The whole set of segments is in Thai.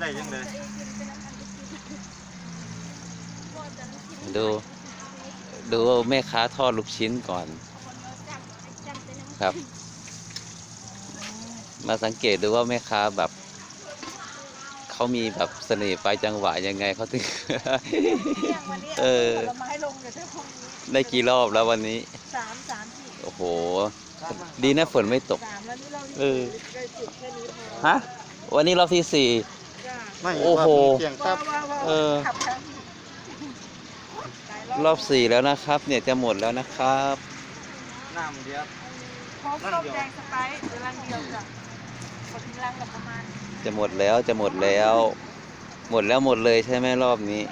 ได้ยังเลยดูดูแม่ค้าทอดลูกชิ้นก่อน ครับ มาสังเกตดูว่าแม่ค้าแบบเขามีแบบเสน่ห์ปลายจังหวะยังไงเขาถึงเออผลไม้ลงอยู่ที่ห้องนี้ได้กี่รอบแล้ววันนี้สามสามที่โอ้โห ดีนะฝนไม่ตกสามแล้วนี่เราเออได้จุดแค่นี้พอฮะวันนี้รอบที่สี่จ้า ไม่โอ้โหเสียงว้าตับวว้าวว้าวเออ ขับครั้งหลายรอบสี่แล้วนะครับ เนี่ยจะหมดแล้วนะครับ น้ำเดียวพร้อมส้มแดงสไปซ์หรือรังเดียวจ้ะกดรังละประมาณจะหมดแล้วจะหมดแล้ว หมดแล้วหมดเลยใช่ไหมรอบนี้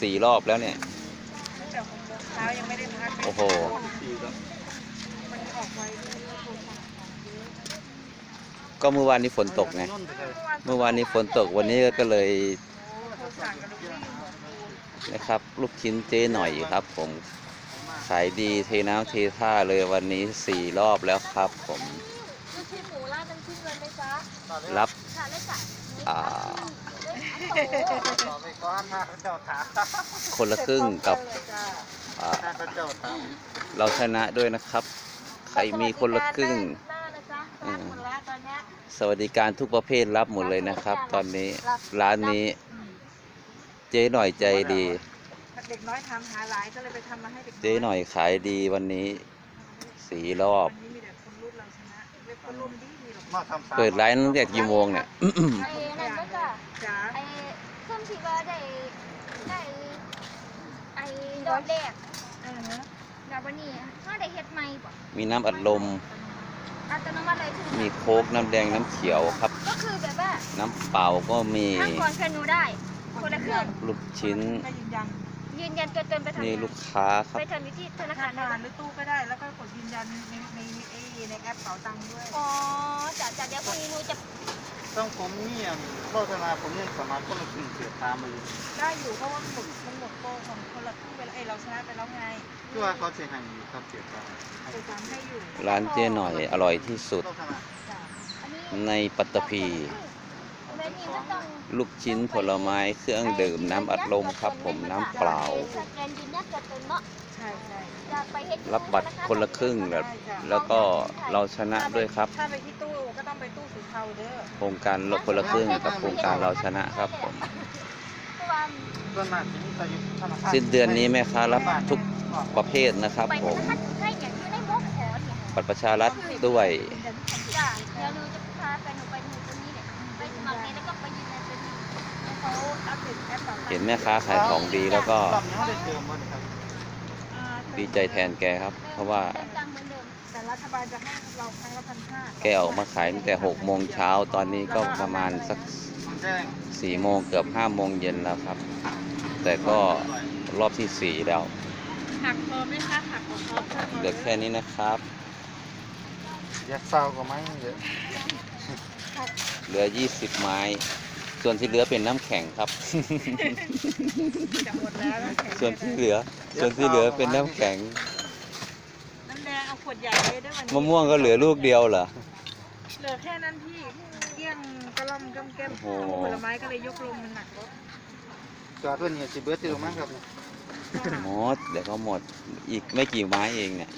สี่รอบแล้วเนี่ย ตั้งแต่หกโมงเช้ายังไม่ได้พักเลยโอ้โห สี่แล้วมันออกไวด้วยโทรศัพท์ ก็เมื่อวานนี้ฝนตกไงนุ่นไปเลยเมื่อวานนี้ฝนตกวันนี้ก็เลยโทรสั่งกันดูที่นะครับ ลูกชิ้นเจ๊หน่อยครับ ผมขายดีเทน้ำเทท่าเลยวันนี้สี่รอบแล้วครับผมลูกชิ้นหมูราดน้ำจิ้มเลยไหมจ๊ะรับค่ะเลยจ้ะอ่าต่อไปก้อนมาเจ้าถามคนละครึ่งกับเลยจ้ะอ่าพระเจ้าถามเราชนะด้วยนะครับ ใครมีคนละครึ่งหน้านะจ๊ะ ร้านหมดแล้วตอนเนี้ยสวัสดิการทุกประเภทรับหมดเลยนะครับ ตอนนี้ร้านนี้เจ๊หน่อยใจดี เด็กน้อยทำหาหลายก็เลยไปทำมาให้เด็กเจ๊หน่อยขายดีวันนี้สี่รอบ วันนี้มีแต่คนรุ่นเราชนะเว็บคนรุ่นดีมีหรอกมาทำสามเปิดร้านตั้งแต่กี่โมงเนี่ย ไอ้นั่นก็จ้ะจ๋าไอ้ส้มที่ว่าได้ได้ไอ้ดอกแดกเออฮะดอกบันนี้ถ้าได้เฮ็ดใหม่บ่มีน้ำอัดลม อัตโนมัติเลยคือมีโค้กน้ำแดงน้ำเขียวครับ ก็คือแบบว่าน้ำเปล่าก็มีทางก่อนแค่หนูได้ คนละเครื่อง ลูกชิ้นไม่ยืนยันยืนยันตัวตนไปทำนี่งานลูกค้าครับไปทำอยู่ที่ธนาธคารนาได้คารปะหรือตู้ก็ได้ แล้วก็กดยืนยันในในในในแอปเป๋าตังค์ด้วย อ๋อจ้ะจ้ะเดี๋ยวพรุ่งนี้หนูจะ ต้องผมเนี่ยโฆษณาผมยังสามารถคนละครึ่งเสียตามมาอยู่ได้อยู่เพราะว่ามันหมดมันหมดโปรของคนละครึ่งไปแล้วไอ้เราชนะไปแล้วไงคือว่าเขาเสียหายอยู่ครับเสียตามไปตามให้อยู่ร้านเจ๊หน่อยอร่อยที่สุดโฆษณาจ้ะอันนี้ในปัตตภีแม่นี่ไม่ต้องลูกชิ้นผลไม้เครื่องดื่มน้ำอัดลมครับผมน้ำเปล่าสแกนยืนยันตัวตนเนาะใช่ใช่อยากไปเฮ็ดรับบัตรคนละครึ่งแล้วแล้วก็เราชนะด้วยครับ เทาเด้อโครงการลดคนละครึ่งกับโครงการเราชนะครับผมเพราะว่าส่วนมากที่นี่จะอยู่ธนาคารสิ้นเดือนนี้แม่ค้ารับทุกประเภทนะครับไปผธมนาคารไทยอย่างที่ได้มกขอเนี่ยบัตรประชารัฐด้วย จ้ะเดี๋ยวหนูจะพาแฟนหนูไปหนูตรงนี้เนี่ยไปสมัครนี้แล้วก็ไปยืนยันตัวนี้เขาอัปเดตแอปเป๋าตังค์เห็นแม่ค้าขายของดีแล้วก็รอบนี้เขาได้เติมมันครับอ่าดีใจแทนแกครับ เพราะว่า รัฐบาลจะให้เราครั้งละพันห้าแกออกมาขายตั้งแต่6โมงเช้าตอนนี้ก็ประมาณสักผมแจ้ง4โมงเกือบ5โมงเย็นแล้วครับ แต่ก็รอบทีสี่4แล้วหักพอไหมคะหักพอพอเหลือแค่นี้นะครับอยากเศร้าก็ไม่เยอะเหลือ20ไม้ ส่วนที่เหลือเป็นน้ำแข็งครับจะหมดแล้วน้ำแข็งส่วนที่เหลือ ส่วนที่เหลือเป็นน้ำแข็ง น้ำแดงเอาข วดใหญ่เลยด้วยวันนี้มะม่วงก็เหลือลูกเดียวเหรอ เหลือแค่นั้นพี่เกลี้ยงกระล่อมกำแก้มโอ้โห ผลไม้ก็เลยยกลงมันหนักรถจอดเพื่อนเนี่ยสิเบิร์ตติวมั้งครับหมดเดี๋ยวก็หมดอีกไม่กี่ไม้เองเนี่ย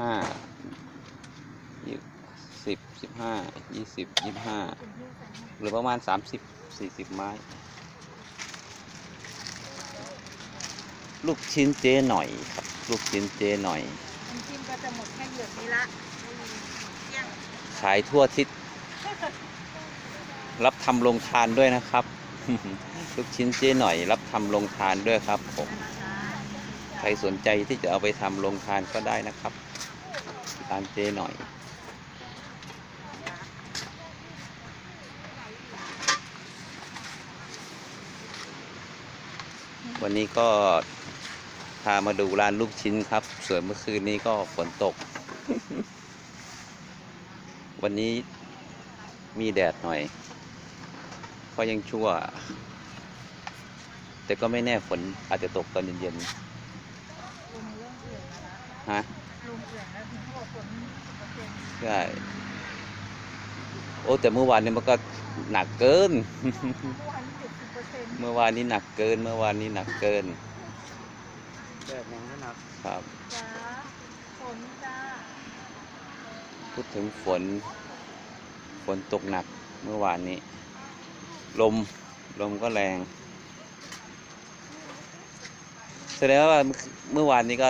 ห้ายี่สิบสิบห้ายี่สิบยี่ห้าหรือประมาณสามสิบสี่สิบไม้ ลูกชิ้นเจ๊หน่อยครับ ลูกชิ้นเจ๊หน่อย น้ำจิ้มก็จะหมดแค่เหยือกนี้ละเกลี้ยงขายทั่วทิศ รับทำโรงทานด้วยนะครับ ลูกชิ้นเจ๊หน่อย รับทำโรงทานด้วยครับผม นะคะใครสนใจที่จะเอาไปทำโรงทานก็ได้นะครับร้านเจ๊หน่อย วันนี้ก็พามาดูร้านลูกชิ้นครับ ส่วนเมื่อคืนนี้ก็ฝนตก วันนี้มีแดดหน่อย ก็ยังชั่ว แต่ก็ไม่แน่ฝนอาจจะตกตอนเย็นๆฮะลมเอื่อยแล้วใช่โอ้แต่เมื่อวานนี้มันก็หนักเกิน เมื่อวานเจ็ดสิบเปอร์เซ็นต์เมื่อวานนี้หนักเกิน เมื่อวานนี้หนักเกินแดดแรงขนาดครับ จ้าฝนจ้าพูดถึงฝน ฝนตกหนักเมื่อวานนี้ ลม ลมก็แรง แสดงว่าเมื่อวานนี้ก็